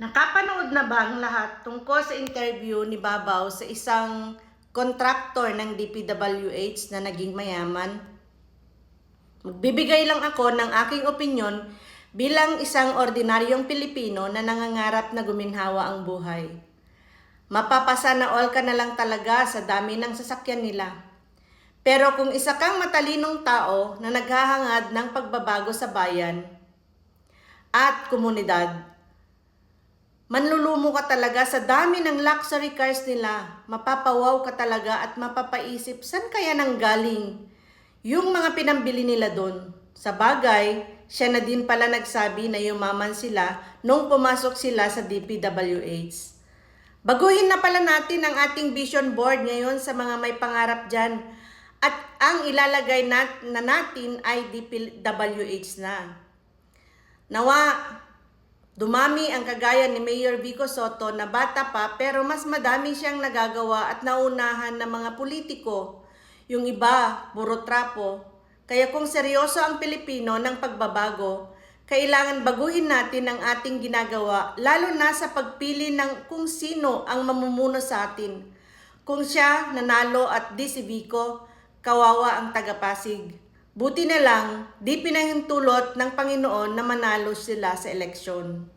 Nakapanood na ba ang lahat tungkol sa interview ni Babaw sa isang kontraktor ng DPWH na naging mayaman? Magbibigay lang ako ng aking opinyon bilang isang ordinaryong Pilipino na nangangarap na guminhawa ang buhay. Mapapasa na all ka na lang talaga sa dami ng sasakyan nila. Pero kung isa kang matalinong tao na naghahangad ng pagbabago sa bayan at komunidad, Manlulumo ka talaga sa dami ng luxury cars nila. Mapapawaw ka talaga at mapapaisip, saan kaya nang galing? Yung mga pinambili nila doon. Sa bagay, siya na din pala nagsabi na yumaman sila nung pumasok sila sa DPWH. Baguhin na pala natin ang ating vision board ngayon sa mga may pangarap dyan. At ang ilalagay nat na natin ay DPWH na. Nawa, Dumami ang kagaya ni Mayor Vico Soto na bata pa pero mas madami siyang nagagawa at naunahan ng mga politiko. Yung iba, puro trapo. Kaya kung seryoso ang Pilipino ng pagbabago, kailangan baguhin natin ang ating ginagawa lalo na sa pagpili ng kung sino ang mamumuno sa atin. Kung siya nanalo at di si Vico, kawawa ang taga-Pasig. Buti na lang, di pinahintulot ng Panginoon na manalo sila sa eleksyon.